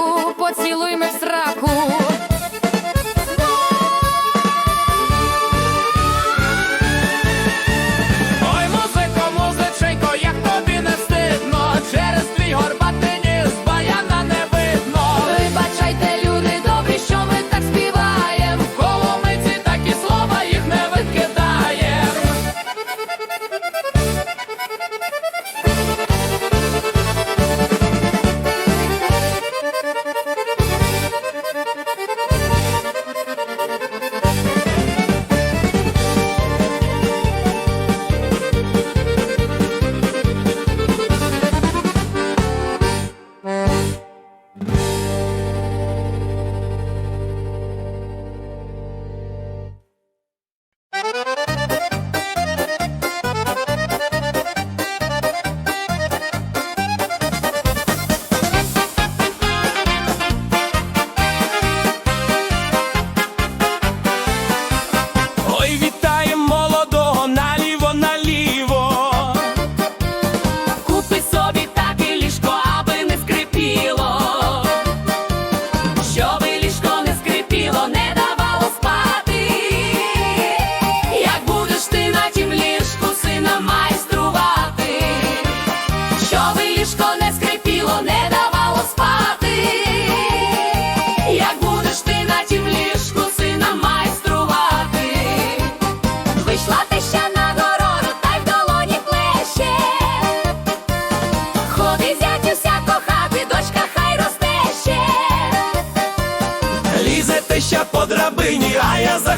руку, поцілуй мене в сраку.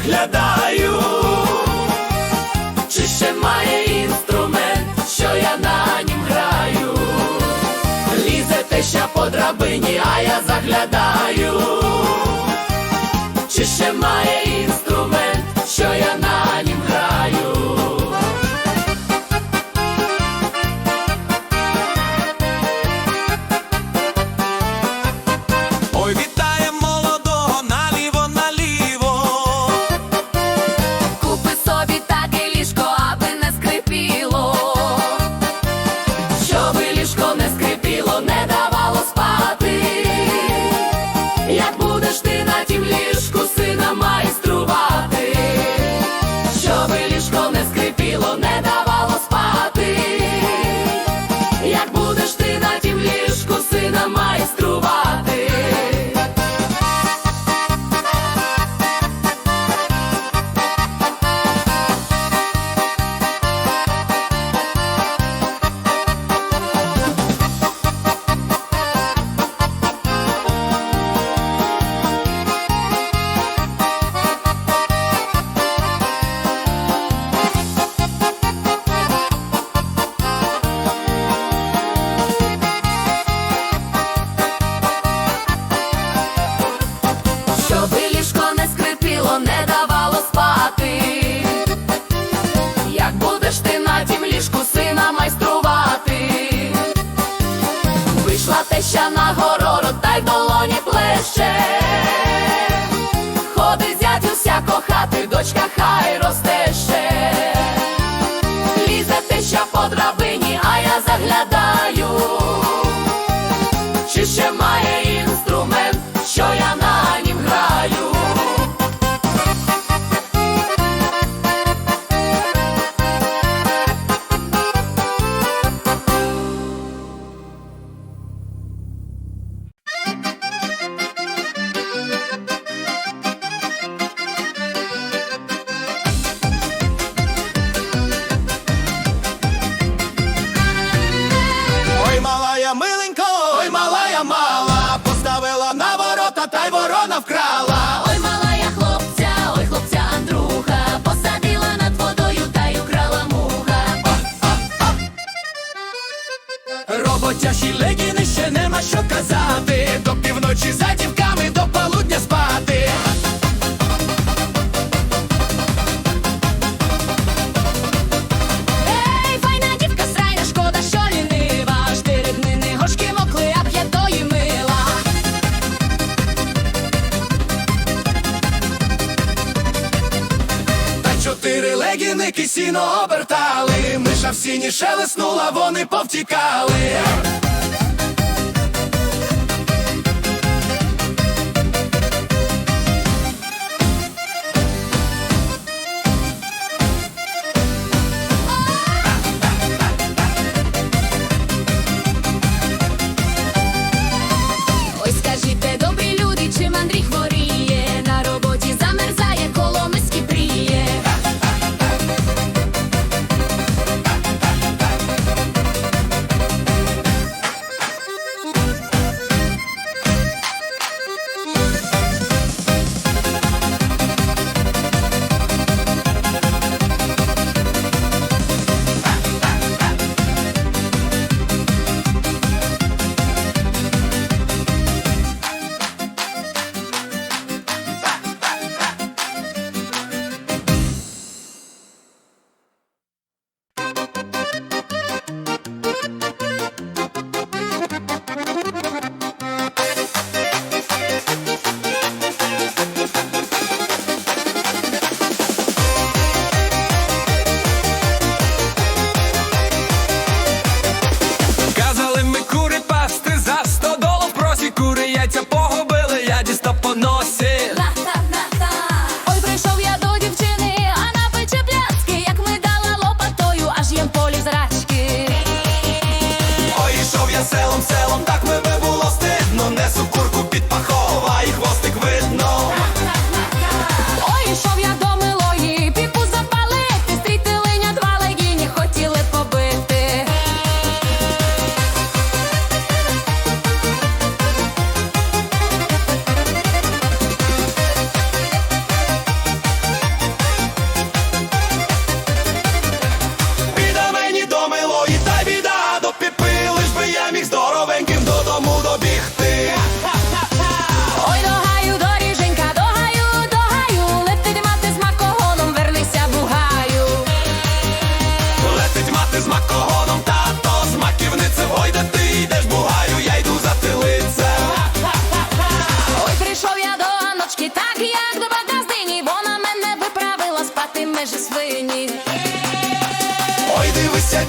заглядаю, чи ще має інструмент, що я на нім граю, лізе ще по драбині, а я заглядаю, чи ще має інструмент, що я на в сіні шелеснула, вони повтікали.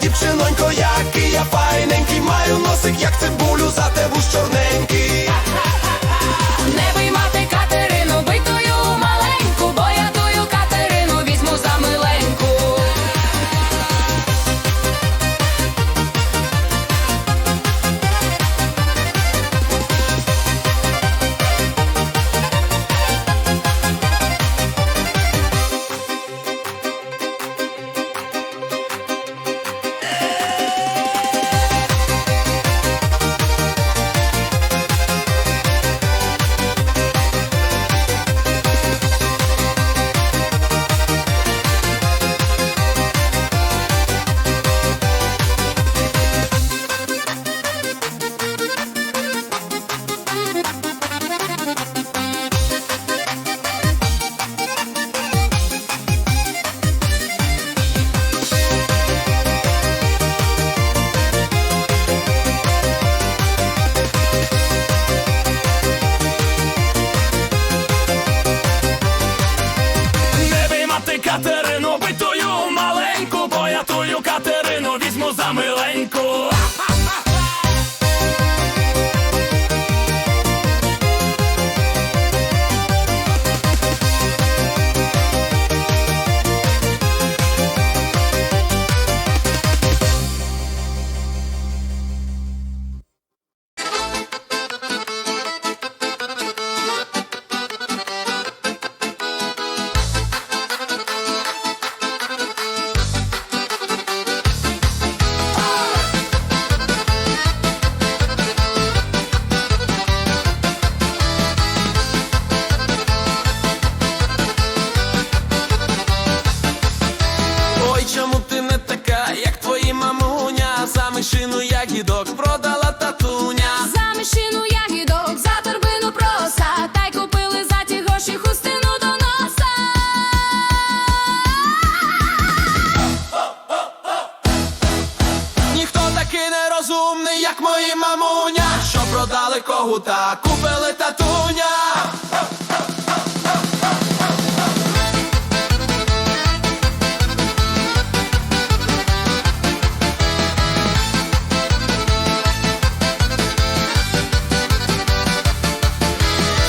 дівчинонько, який я файненький, маю носик, як цибулю за тебе з чорне. мамуня, що продали когута, купили татуня.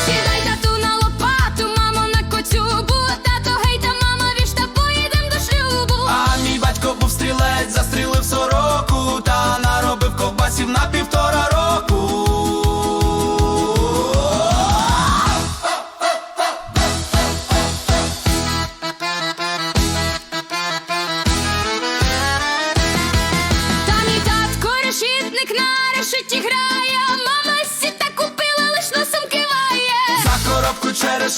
Сідай тату на лопату, мамо на коцюбу, тато гей мама віж та поїдем до шлюбу. А мій батько був стрілець, застрілив сороку та наробив ковбасів на пів.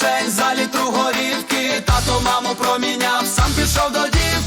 день за літру горівки, тато маму проміняв, сам пішов до дівки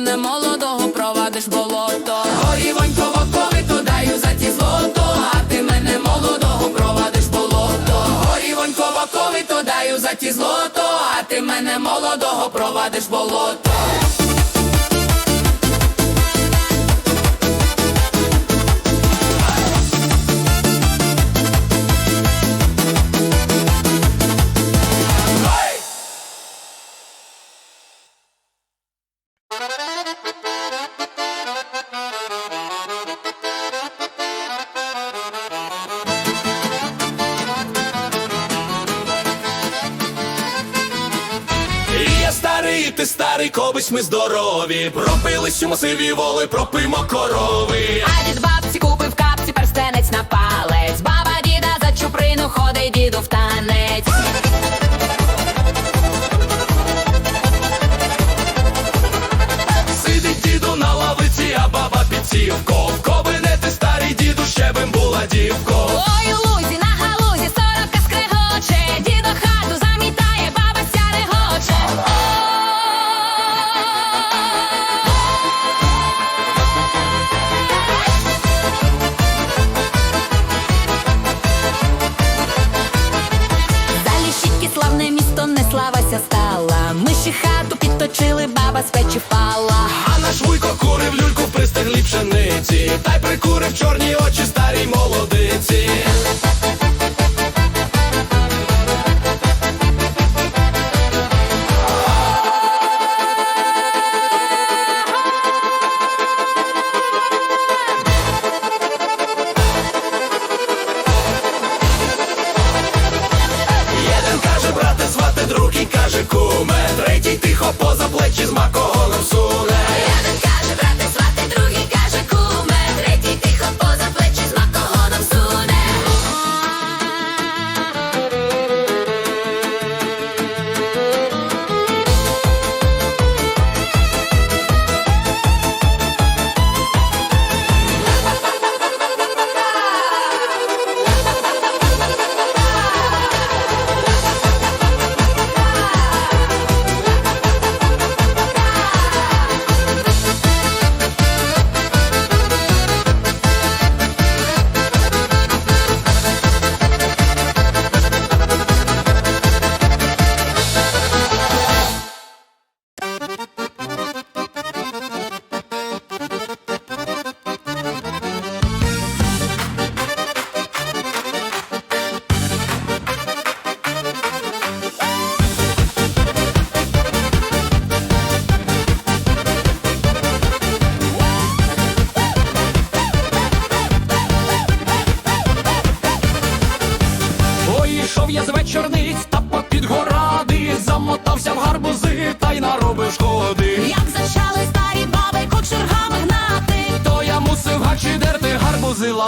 мене молодого провадиш болото. Горі воньково ковито даю за ті злото, а ти мене молодого провадиш болото. Горі воньково ковито даю за ті злото, а ти мене молодого провадиш болото. старий кобись, ми здорові. Пропились у масиві воли, пропимо корови. А від бабці купив капці, перстенець на палець. Баба діда за чуприну ходить діду в танець. Сидить діду на лавиці, а баба під сівком. Кобинети старий діду. зачіпала. А наш вуйко курив люльку в пристеглі пшениці, та й прикурив чорні очі старій молодиці.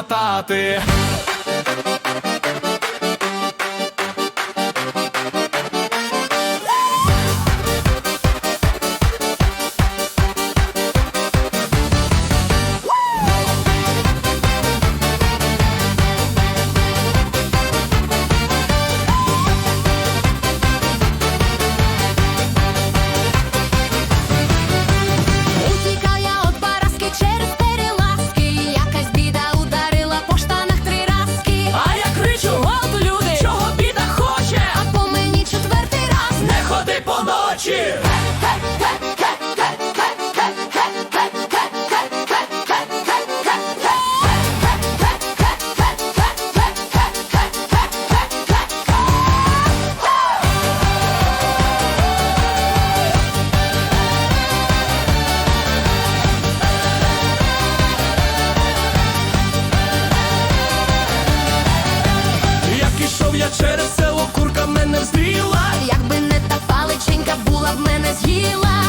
Тати з'їла.